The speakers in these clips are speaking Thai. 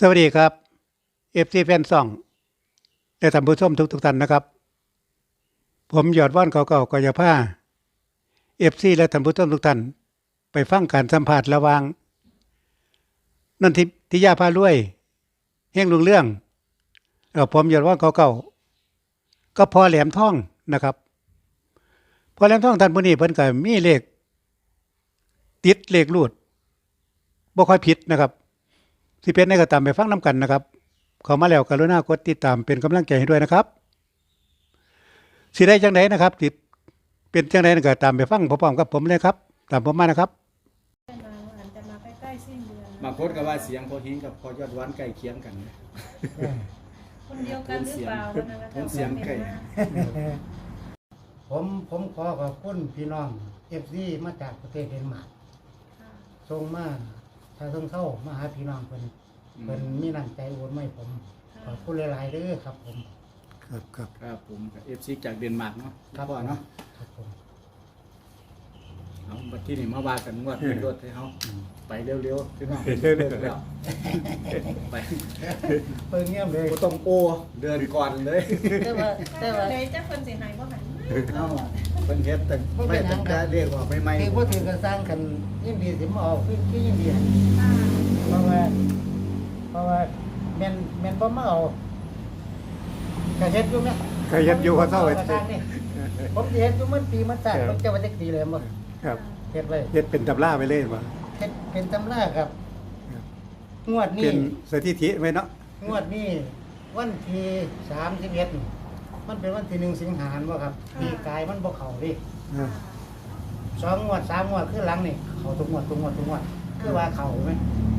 สวัสดีครับเอฟซีแฟนซองและท่านผู้ชมทุกทุกๆท่านนะครับ ผมยอดว่านเก่าๆกอยาผ้าเอฟซีและท่านผู้ชมทุกท่านไปฟังการสัมภาษณ์ระว่างนันทิทิยาพารวยเฮงลุงเรื่องแล้วผมยอดว่านเก่าๆก็พอแหลมท่องนะครับ พอแหลมท่องท่านผู้นี้เพิ่นก็มีเลข ติดเลขรูดบ่ค่อยผิดนะครับ สิเป็นในก็ตามไปฟังน้ำกันนะครับเข้ามาแล้วกรุณากดติดตามเป็นกำลังใจให้ด้วยนะครับสิได้จังไดนะครับ ติดเป็นจังไดก็ตามไปฟังพร้อมๆกับผมเลยครับ ตามผมมานะครับมาอาจจะมาใกล้ๆสิ้นเดือนบางคนก็ว่าเสียงพอหิงกับพอยอดหวันใกล้เคียงกันคนเดียวกันหรือเปล่าวันนั้นผมเสียงไก่ผมผมขอขอบคุณพี่น้องเอฟซีมาจากประเทศเดนมาร์กส่งมา ทางเทิงเข้ามาหาพี่น้องเพิ่นเพิ่นมีน้ำใจโอนไม่ผมขอบคุณหลายๆเด้อครับผมครับครับครับผมกับเอฟซีจากเดนมาร์กเนาะครับพ่อเนาะครับผมเอาบัดที่นี่มาว่ากันงวดเป็นรถให้เขาไปเร็วๆพี่น้องเร็วๆแล้วไปเปิดเงียบเลยก็ต้องโอ้เดินก่อนเลยแต่ว่าแต่แต่ว่าว่าใดจะคนเสียหายบ่หัน เอ้าเป็นเฮ็ดแต่ไม่ตั้งแต่เรียกว่าไม่ไม่คือว่าถือกระสร้างกันยินดีสิมาออกคือคือยินดีอ่าเพราะว่า เพราะว่าแม่นแม่นบ่มาเอากระเฮ็ดอยู่ไหมใครยัดอยู่เขาเศร้าไว้ไว้นี่ผมสิเฮ็ดอยู่มันปีมันตากมันจะว่าจักปีเลยบ่ครับเฮ็ดไว้เฮ็ดเป็นตำราไปเลยว่าเฮ็ดเป็นตำราครับครับงวดเป็นี้นสถิติไว้เนาะงวดนี้วันที่สามสิบเอ็ด มันเป็นวันที่หนึ่งสิงหาคมวะครับปีกายมันบ่เข่าดิอ่าสองงวดสามงวดขึ้นหลังนี่เขาทุกงวดทุกงวดทุกงวดคือว่าเข่าไหม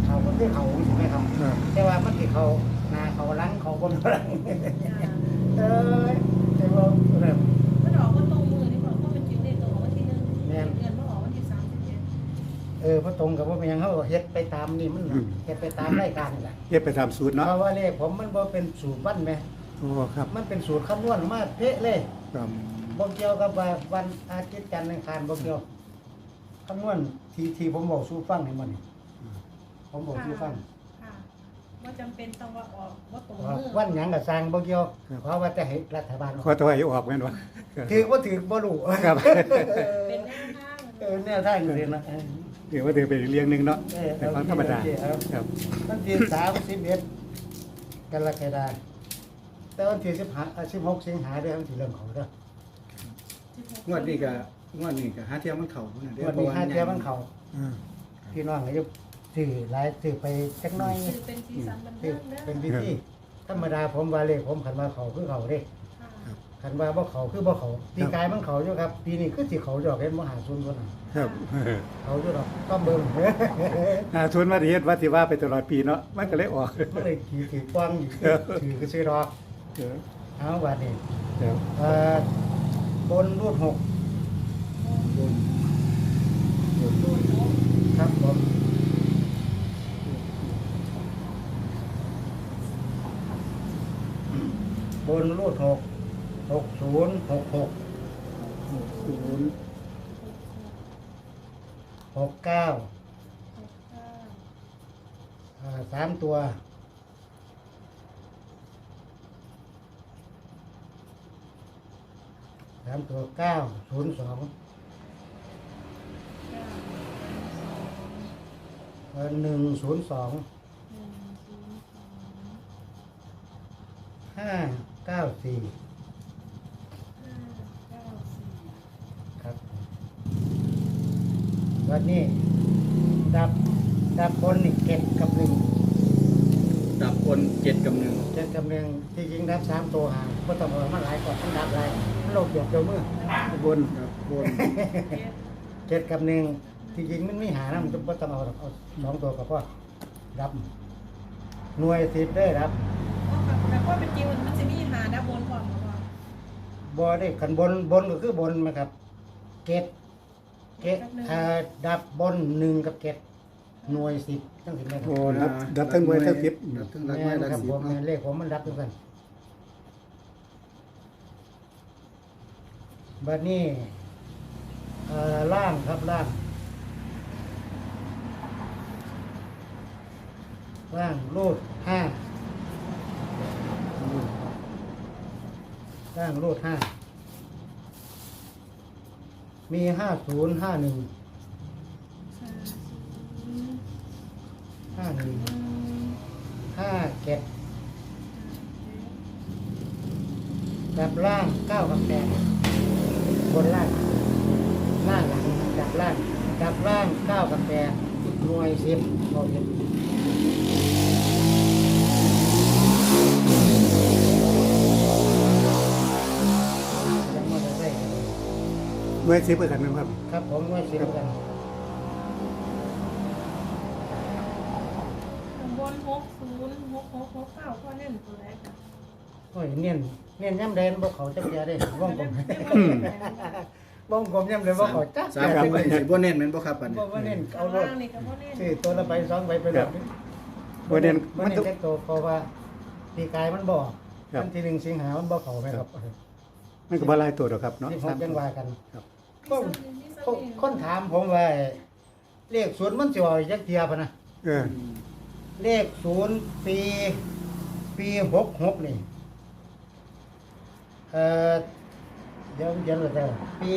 เข่าก็คือเข่าใช่ไหมครับอ่าแต่ว่ามันที่เขาหน้าเขาหลังเขาบนหลังเออแต่ว่าเริ่มมันออกว่าตรงมือนี่บอกว่ามันจริงได้ตรงวันที่หนึ่งแม่นเงินมันออกวันที่สามสิบเอ็ดเออพอตรงกับว่าเป็นหยังเขาเฮ็ดไปตามนี่มันเฮ็ดไปตามรายการนี่แหละเฮ็ดไปตามสูตรเพเนาะราะว่าเลขผมมันบ่เป็นสูตรวันไหม โอ้ครับมันเป็นสูตรคำนวณมาเป๊ะเลยครับบ่เกี่ยวกับว่าวันอาทิตย์จันทร์อังคารบ่เกี่ยวคำนวณที่ที่ผมบอกสู้ฟังให้มันนี่ผมบอกสู้ฟังค่ะว่าจำเป็นต้องว่าออกว่าตรงว่ามือวันหยังก็สร้างบ่เกี่ยวเพราะว่าแต่ให้รัฐบาลขอตัวให้ออกแม่นว่าถือบ่ถือบ่รู้ครับเป็นแนวทางเออแนวทางจังซี่นะถือว่าถือเป็นเรื่องหนึงเนาะเออแต่ความธรรมดาโอเคครับครับวันที่31กรกฎาคม แต่วันที่15อ่า16สิงหาเด้อมันสิเริ่มเข้าเด้องวดนี้ก็งวดนี้ก็หาเทียมมันเข่าพุ่นน่ะเด้อวันนี้ห้าเที่ยมันเข้าอ่าพี่น้องก็จะซื้อหลายซื้อไปจักหน่อยคือเป็นสีสันบันเป็เทินงเด้อเป็นพิธีธรรมดาผมว่าเลขผมขันว่าเขาคือเขาเด้ค่ะขันว่าบ่เขาคือบ่เขาปีกายมันเขาอยู่ครับ ปีนี้คือสิเขาดอกเห็นบ่หาซุนคนน่ะครับเขาอยู่ดอกก็เบิ่ง อ่าทุนมาเฮ็ดว่าสิว่าไปตลอดปีเนาะมันก็เลยออก มันเลยขี่ถือกว้างอยู่ถือคือซื้อดอก เดี๋ยวเอาบาดนี้เดี๋ยวเอ่อบนรูดหกบนครับผมบนรูดหกหกศูนย์หกหกศูนย์หกเก้าหกเก้าอ่าสามตัวามตัวเก้าศูนย์สองเก้าหนึ่งศูนย์สองหนึ่งศูนย์สองห้าเก้าสี่ห้าเก้าสี่ครับวันนี้ดับดับบนนี่เก็บกับหนึ่งดับคนเจ็ดกับหนึ่งเก็บกับหนึ่งที่จริงดับสามตัวหางก็ต้องเอามาหลายก่อนมันดับหลายมัน เราเปรียบเจ้ามือบนครับบนเจ็ดเก็บกับหนึ่งที่จริงมันไม่หานะมันจะต้องเอาหรอกเอาสองตัวกับพ่อดับ หน่วยสิบได้ดับแต่ว่าเป็นจริงมันมันจะมีหาด้านบนก่อนหรือเปล่าบอได้ขันบนบนก็คือบนนะครับ เกตเกตอ่าดับบนหนึ่งกับเกตหน่วยสิบตั้งสิบได้ครัโอ้บรับดับทั้งหน่วยทั้งสิบดับทั้งหลักแม่ไม้นหลักครับสิบผมเนาะเลขผมมันดับด้วยกัน บัดนี้เอ่อล่างครับล่าง ล่างรูดห้าล่างรูดห้ามีห้าศูนย์ห้าหนึ่งห้าหนึ่งห้าเจ็ดดับล่างเก้ากับแปด บนล่างหน้าหลังดับล่างดับล่างเก้ากับแปดหน่วยสิบเราเห็นยังไม่ได้ใส่กันเลยเมื่อสิบกันนะครับ ครับผมหน่วยสิบกันข้างบนหกศูนย์หกหกหกเก้าข้อเน่นตัวแรกค่ะโอ้ยเนียน เนียนย่ำแดนบ่เขาจักเดียได้ว่องกลมอืมว่องกลมย่ำเลยบ่เขาจักสามเดียคู่นี่สิบ่เน้นแม่นบ่ครับบัดนี้บ่ว่าเน้นข้าเอางรถล่างนี่ก็ข้อเน่นซื้อตัวละใบสองใบไปแบบนี้บ่เน้นบ่มันเน้นต้อง แค่ตัวเพราะว่าปีกายมันบ่ครับ วันที่หนึ่งสิงหามันบ่เขาไหมครับมันก็บ่หลายตัวหรอกครับเนาะที่ผมยังว่ากันครับ ก็คนคนถามผมว่าเลขศูนย์มันสิออกจักเทียพะนะ เออเลขศูนย์ปี ปีหกหกนี่ เอ่อเดี๋ยวเดี๋ยวเราจะปี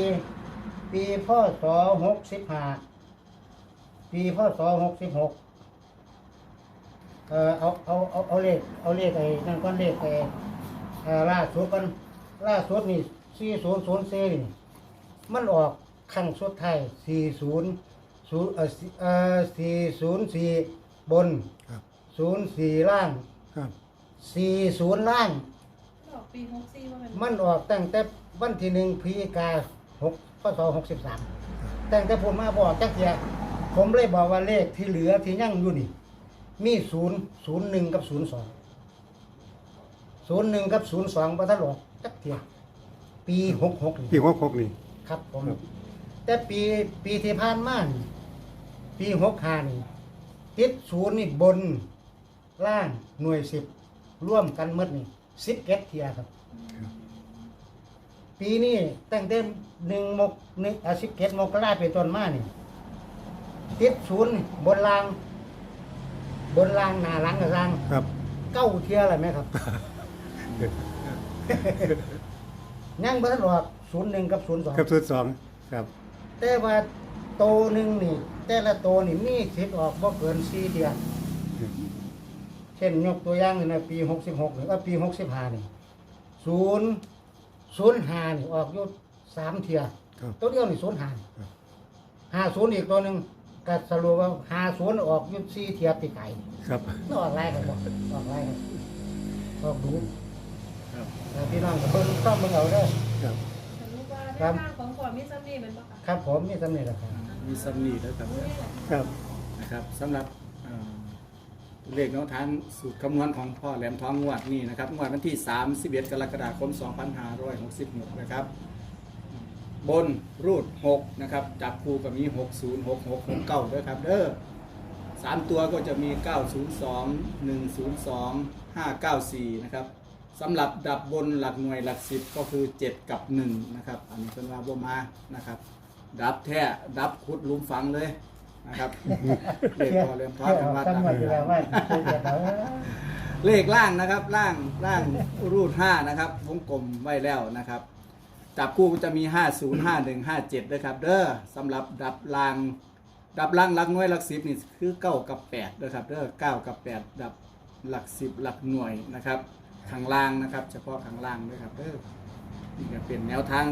ปีพ่อสอหกสิบห้าปีพ่อสอหกสิบหกเอ่อเอาเอาเอาเอาเลขเอาเลขไอ้นั่นก้อนเลขไอ้เอ่อล่าสุดกันล่าสุดนี่สี่ศูนย์ศูนย์สี่นี่มันออกขั้งสุดท้ายสี่ศูนย์ศูนย์เอ่อสี่เอ่อสี่ศูนย์สี่บนครับ ศูนย์สี่ล่างครับสี่ศูนย์ล่างออก ปีหกสี่ว่าเป็นมันออกตั้งแต่วันที่หนึ่งพฤศจิกาหกพศหกสิบสามตั้งแต่ผมมาบอกจักเทียผมเลยบอกว่าเลขที่เหลือที่ยังอยู่นี่ มีศูนย์ศูนย์หนึ่งกับศูนย์สองศูนย์หนึ่งกับศูนย์สองพระท่านหลอกจักเทียปีหกหกปีหกหกนี่ ครับผม ครับ แต่ปีปีที่ผ่านมานี่ปีหกห้านี่ติดศูนย์นี่บนล่างหน่วยสิบร่วมกันหมดนี่ สิบเก็ดเทียครับ ปีนี้ตั้งแต่หนึ่งมกหนึ่งอาสิบเก็ดมกราเป็นต้นมานี่ติดศูนย์บนราง บนรางหน้าหลังกับรางครับ เก้าเทียอะไรไหมครับยังบ่ทันออกศูนย์หนึ่งกับศูนย์สองครับสุดสองครับ แต่ว่าโตหนึ่งนี่ แต่ละโตนี่มีสิทธิ์ออกบ่เกินสี่เทีย เช่นยกตัวอย่างในปีหกสิบหกหรือว่าปีหกสิบห้านี่ศูนย์ศูนย์ห้านี่ออกอยู่สามเทียครับตัวเดียวนี่ศูนย์ห้าครับ ห้าศูนย์อีกตัวหนึ่งก็สรุปว่าห้าศูนย์ออกอยุดสี่เทียปีไก่ครับนี่ออกไรกันบ่ออกไรกันออกดูครับแต่พี่น้องกับเพิ่นต้องเบิ่งเอาเด้อ ครับฉันรู้ว่าครัได้บข้างของก่อนมีซัมนี่เป็นปะคะครับผมมีสำเนียงแล้วครับ มีสำนีแล้วครับ ครับ นะครับสำหรับเอ่อ เลขแนวทางสูตรคำนวณของพ่อแหลมทองงวดนี้นะครับงวดวันที่ 31 กรกฎาคม 2566 นะครับ บนรูด 6 นะครับ จับคู่กับมี 60 66 69ด้วยครับเด้อสามตัวก็จะมี 902 102 594 นะครับสำหรับดับบนหลักหน่วยหลักสิบก็คือ 7 กับ 1 นะครับ อันนี้เป็นว่าบ่มานะครับ ดับแท้ดับขุดลุมฝังเลย นะครับเลขพอเริ่มทอดกันว่าตั้งดับหมดอยู่แล้วว่าคือเดียวเอาเลขล่างนะครับล่างล่างรูดห้านะครับวงกลมไว้แล้วนะครับ จับคู่ก็จะมี 5 0 5 1 5 7ด้วยครับ เด้อสำหรับดับล่าง ดับล่างหลักหน่วยหลักสิบนี่คือ9กับ8ด้วยครับเด้อ9กับ 8 ดับหลักสิบหลักหน่วยนะครับข้างล่างนะครับ เฉพาะข้างล่างด้วยครับเด้อนี่ก็เป็นแนวทาง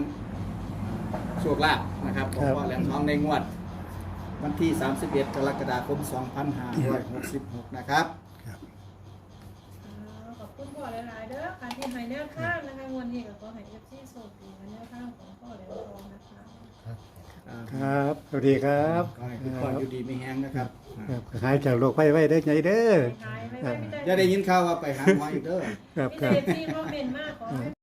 โชคลาภนะครับของพ่อแหลมทองในงวด วันที่ 31 กรกฎาคม 2566 นะครับอ่าขอบคุณพ่อหลายๆเด้อการที่ให้แนวข้างนะคะงวันนี้ก็ขอให้เอฟซีโชคดีกับแนวข้างของพ่อแหลมทองนะคะครับ สวัสดีครับขอให้คุณพ่ออยู่ดีไม่แห้งนะครับครับหายจากโรคไข้ไว้ได้อไงเด้อ หายไม่ได้ไม่ได้อย่าได้ยินข่าวว่าไปหาหมออีกเด้อ ครับมีคแต่รับ เอฟซีคอมเมนต์มากขอให้